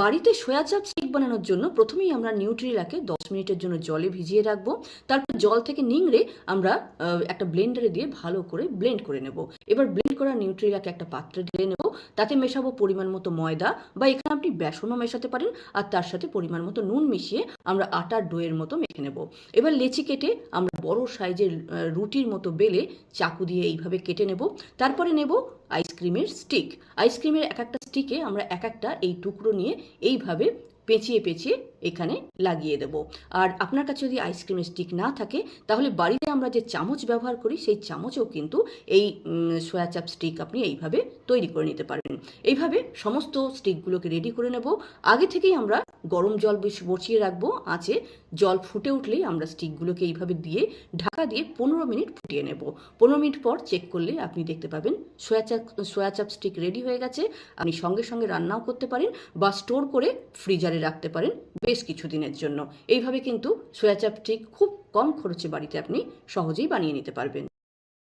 বাড়িতে সয়া চাপ স্টিক বানানোর জন্য প্রথমেই আমরা নিউট্রিলাকে দশ মিনিটের জন্য জলে ভিজিয়ে রাখব। তারপর জল থেকে নিংড়ে আমরা একটা ব্লেন্ডারে দিয়ে ভালো করে ব্লেন্ড করে নেব। এবার ব্লেন্ড করা নিউট্রিলাকে একটা পাত্রে ঢেলে নেব। তাতে মেশাবো পরিমাণ মতো ময়দা বা এখানে আপনি বেসনও মেশাতে পারেন। আর তার সাথে পরিমাণ মতো নুন মিশিয়ে আমরা আটার ডোয়ের মতো মেখে নেব। এবার লেচি কেটে আমরা বড় সাইজের রুটির মতো বেলে চাকু দিয়ে এইভাবে কেটে নেব। তারপরে নেব আইসক্রিমের স্টিক আইসক্রিমের এক একটা স্টিকে আমরা এক একটা এই টুকরো নিয়ে এইভাবে পেঁচিয়ে পেঁচিয়ে এখানে লাগিয়ে দেব। আর আপনার কাছে যদি আইসক্রিমের স্টিক না থাকে, তাহলে বাড়িতে আমরা যে চামচ ব্যবহার করি, সেই চামচও কিন্তু এই সোয়া চাপ স্টিক আপনি এইভাবে তৈরি করে নিতে পারবেন। এইভাবে সমস্ত স্টিকগুলোকে রেডি করে নেব। আগে থেকেই আমরা গরম জল বেশ বসিয়ে রাখব। আঁচে জল ফুটে উঠলেই আমরা স্টিকগুলোকে এইভাবে দিয়ে ঢাকা দিয়ে পনেরো মিনিট ফুটিয়ে নেব। পনেরো মিনিট পর চেক করলে আপনি দেখতে পাবেন সয়া চাপ সয়া চাপ স্টিক রেডি হয়ে গেছে। আপনি সঙ্গে সঙ্গে রান্নাও করতে পারেন বা স্টোর করে ফ্রিজারে রাখতে পারেন। বেশ কিছু দিনের জন্য। এইভাবে কিন্তু সোয়াচাপটি চাপ খুব কম খরচে বাড়িতে আপনি সহজেই বানিয়ে নিতে পারবেন।